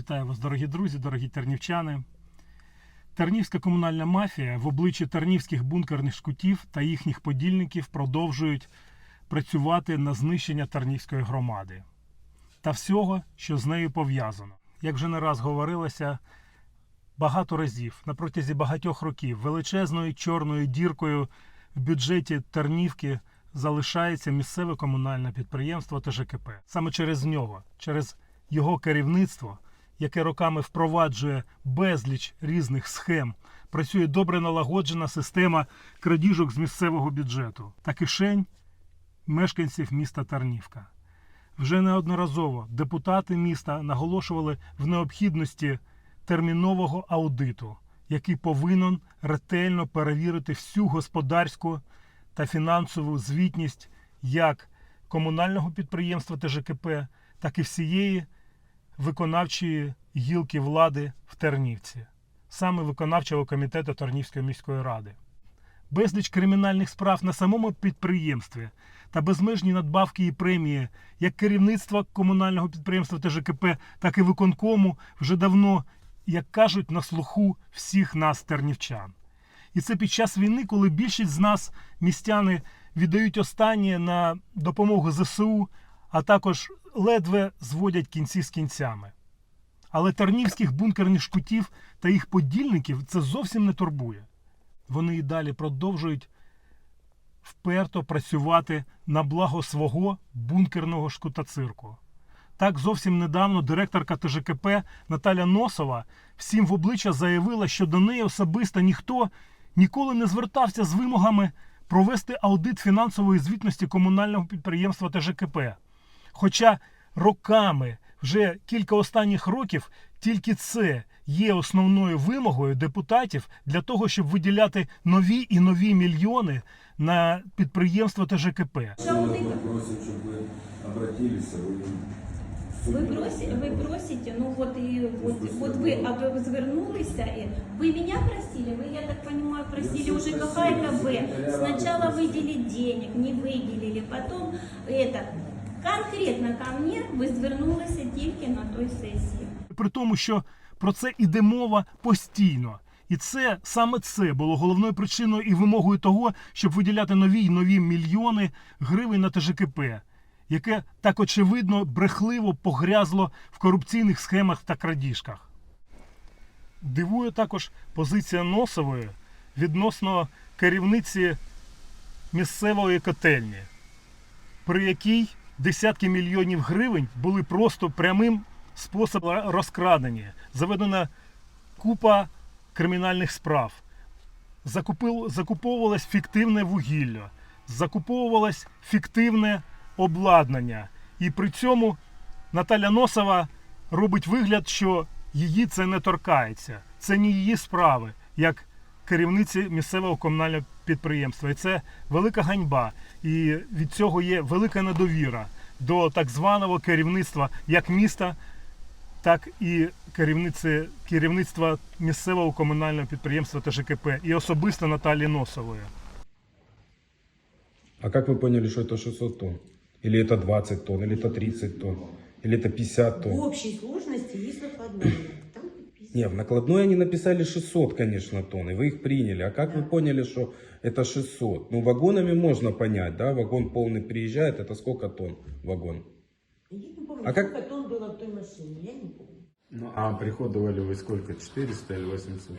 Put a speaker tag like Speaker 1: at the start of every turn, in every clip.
Speaker 1: Вітаю вас, дорогі друзі, дорогі тернівчани. Тернівська комунальна мафія в обличчі тернівських бункерних шкутів та їхніх подільників продовжують працювати на знищення тернівської громади та всього, що з нею пов'язано. Як вже не раз говорилося багато разів на протязі багатьох років величезною чорною діркою в бюджеті Тернівки залишається місцеве комунальне підприємство ТЖКП. Саме через нього, через його керівництво, яке роками впроваджує безліч різних схем, працює добре налагоджена система крадіжок з місцевого бюджету та кишень мешканців міста Тарнівка. Вже неодноразово депутати міста наголошували в необхідності термінового аудиту, який повинен ретельно перевірити всю господарську та фінансову звітність як комунального підприємства ТЖКП, так і всієї виконавчої гілки влади в Тернівці, саме виконавчого комітету Тернівської міської ради. Безліч кримінальних справ на самому підприємстві та безмежні надбавки і премії як керівництва комунального підприємства ТЖКП, так і виконкому вже давно, як кажуть, на слуху всіх нас, тернівчан. І це під час війни, коли більшість з нас, містяни, віддають останнє на допомогу ЗСУ, а також ледве зводять кінці з кінцями. Але тернівських бункерних шкутів та їх подільників це зовсім не турбує. Вони і далі продовжують вперто працювати на благо свого бункерного шкутацирку. Так зовсім недавно директорка ТЖКП Наталя Носова всім в обличчя заявила, що до неї особисто ніхто ніколи не звертався з вимогами провести аудит фінансової звітності комунального підприємства ТЖКП. Хоча роками, вже кілька останніх років, тільки це є основною вимогою депутатів для того, щоб виділяти нові і нові мільйони на підприємство ТЖКП.
Speaker 2: Аудита.
Speaker 3: Просим, чтобы вы обратились, а вы
Speaker 2: Ви просите, ви просите, ну вот і вот, вот ви а ви звернулися, і ви мене просили, ви, я так понимаю, просили уже КХКБ сначала выделить денег, не выделили, потом это, конкретно ко мне ви звернулися тільки на той сесії.
Speaker 1: При тому, що про це іде мова постійно. І це саме це було головною причиною і вимогою того, щоб виділяти нові й нові мільйони гривень на ТЖКП, яке так очевидно брехливо погрязло в корупційних схемах та крадіжках. Дивує також позиція Носової відносно керівниці місцевої котельні, при якій десятки мільйонів гривень були просто прямим способом розкрадені. Заведена купа кримінальних справ. Закуповувалось фіктивне вугілля, закуповувалось фіктивне обладнання. І при цьому Наталя Носова робить вигляд, що її це не торкається. Це не її справи, як керівниці місцевого комунального підприємства. І це велика ганьба. І від цього є велика недовіра до так званого керівництва як міста, так і керівниці, керівництва місцевого комунального підприємства ТЖКП і особисто Наталі Носової.
Speaker 4: А как вы поняли, что это 600 тонн? Или это 20 тонн, или это 30 тонн, или это 50
Speaker 5: В
Speaker 4: тонн?
Speaker 5: общей сложности есть накладные. Там
Speaker 4: Не, в накладной они написали 600, конечно, тонн, и вы их приняли. А как вы поняли, что это 600? Ну, вагонами можно понять, да, вагон полный приезжает, это сколько тонн вагон?
Speaker 5: Я не помню,
Speaker 4: А как-
Speaker 5: сколько тонн было в той машине, я не помню.
Speaker 6: Ну, а приходовали вы сколько? 400 или 800?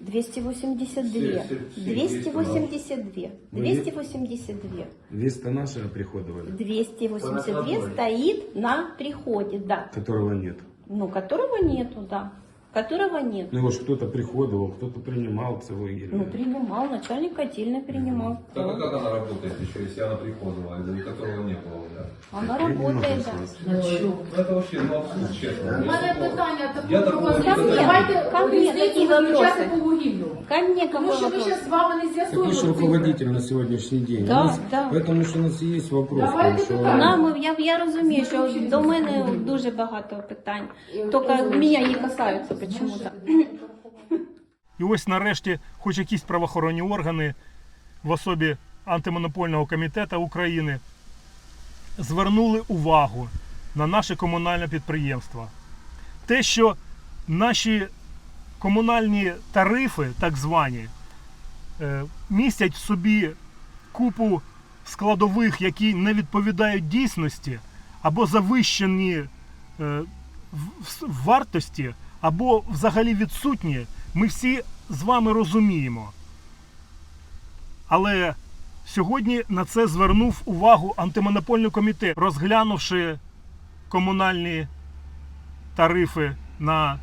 Speaker 7: 282.
Speaker 6: Все, все, все
Speaker 7: 282.
Speaker 6: Вы-
Speaker 7: 282.
Speaker 6: Веста наша приходовали,
Speaker 7: 282 стоит на приходе, да.
Speaker 6: которого нет.
Speaker 7: Ну, которого нету, да Которого нет.
Speaker 6: Ну, его ж кто-то приходовал, кто-то принимал целый
Speaker 7: Ну, принимал, начальник котельной принимал.
Speaker 8: Так а как она работает еще, если она приходила, из-за которого не было, да?
Speaker 7: Она работает, да.
Speaker 8: Ну, это вообще, ну, абсурд, честно.
Speaker 9: У мене питання
Speaker 8: Я
Speaker 9: таке
Speaker 8: такого не
Speaker 7: Ко мне,
Speaker 9: Давайте
Speaker 7: ко мне
Speaker 9: різницю
Speaker 7: такие
Speaker 9: виключати
Speaker 7: вопросы.
Speaker 9: по вугіллю.
Speaker 7: Ко мне
Speaker 9: Тому
Speaker 7: какой
Speaker 9: що ми
Speaker 7: вопрос?
Speaker 9: зараз з вами не
Speaker 4: Так вы
Speaker 9: з'ясуємо.
Speaker 4: же руководитель на сегодняшний день.
Speaker 7: Да,
Speaker 4: У нас-
Speaker 7: да.
Speaker 4: Поэтому что у нас есть вопрос.
Speaker 9: Давайте
Speaker 4: что-
Speaker 9: питання.
Speaker 7: Нам, я, я розумію, що до мене дуже багато питань. Тільки мене не касаються Почему-то.
Speaker 1: І ось нарешті, хоч якісь правоохоронні органи в особі антимонопольного комітету України звернули увагу на наше комунальне підприємство те, що наші комунальні тарифи, так звані, е, містять в собі купу складових, які не відповідають дійсності, або завищені е, в- вартості, або взагалі відсутні, ми всі з вами розуміємо. Але сьогодні на це звернув увагу антимонопольний комітет, розглянувши комунальні тарифи на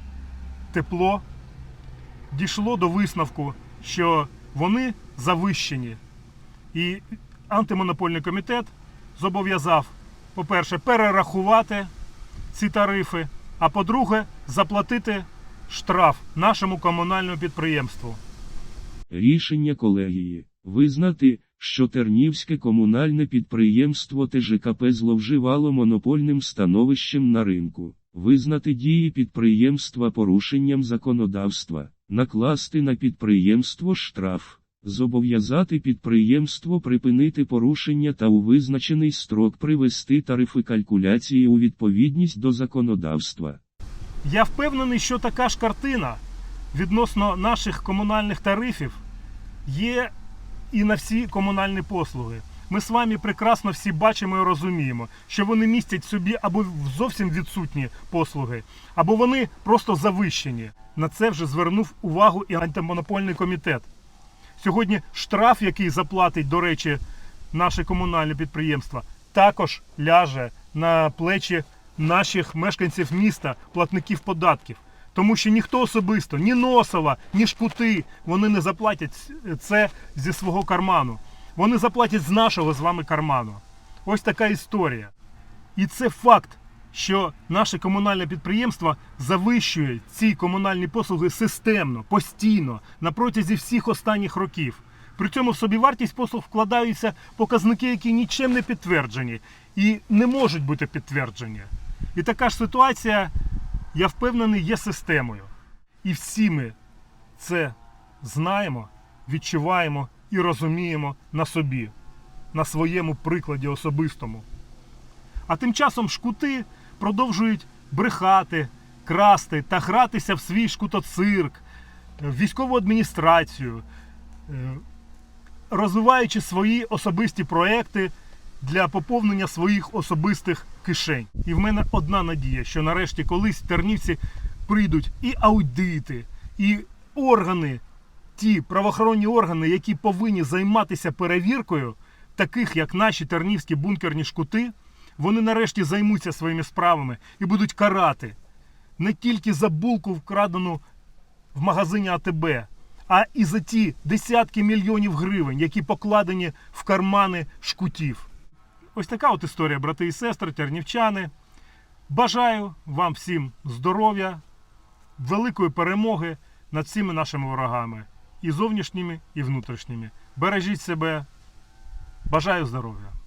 Speaker 1: тепло, дійшло до висновку, що вони завищені. І антимонопольний комітет зобов'язав, по-перше, перерахувати ці тарифи, а по-друге, заплатити штраф нашому комунальному підприємству.
Speaker 9: Рішення колегії. Визнати, що Тернівське комунальне підприємство ТЖКП зловживало монопольним становищем на ринку, визнати дії підприємства порушенням законодавства, накласти на підприємство штраф, зобов'язати підприємство припинити порушення та у визначений строк привести тарифи калькуляції у відповідність до законодавства.
Speaker 1: Я впевнений, що така ж картина відносно наших комунальних тарифів є і на всі комунальні послуги. Ми з вами прекрасно всі бачимо і розуміємо, що вони містять собі або зовсім відсутні послуги, або вони просто завищені. На це вже звернув увагу і антимонопольний комітет. Сьогодні штраф, який заплатить, до речі, наше комунальне підприємство, також ляже на плечі наших мешканців міста, платників податків. Тому що ніхто особисто, ні Носова, ні Шпути, вони не заплатять це зі свого карману. Вони заплатять з нашого з вами карману. Ось така історія. І це факт, що наше комунальне підприємство завищує ці комунальні послуги системно, постійно, на протязі всіх останніх років. При цьому в собівартість послуг вкладаються показники, які нічим не підтверджені і не можуть бути підтверджені. І така ж ситуація, я впевнений, є системою. І всі ми це знаємо, відчуваємо і розуміємо на собі, на своєму прикладі особистому. А тим часом шкути продовжують брехати, красти та гратися в свій шкутоцирк, в військову адміністрацію, е, розвиваючи свої особисті проекти для поповнення своїх особистих кишень. І в мене одна надія, що нарешті колись Тернівці прийдуть і аудити, і органи, ті правоохоронні органи, які повинні займатися перевіркою, таких як наші тернівські бункерні шкути, вони нарешті займуться своїми справами і будуть карати не тільки за булку вкрадену в магазині АТБ, а і за ті десятки мільйонів гривень, які покладені в кармани шкутів. Ось така от історія, брати і сестри, тернівчани. Бажаю вам всім здоров'я, великої перемоги над всіми нашими ворогами, і зовнішніми, і внутрішніми. Бережіть себе. Бажаю здоров'я!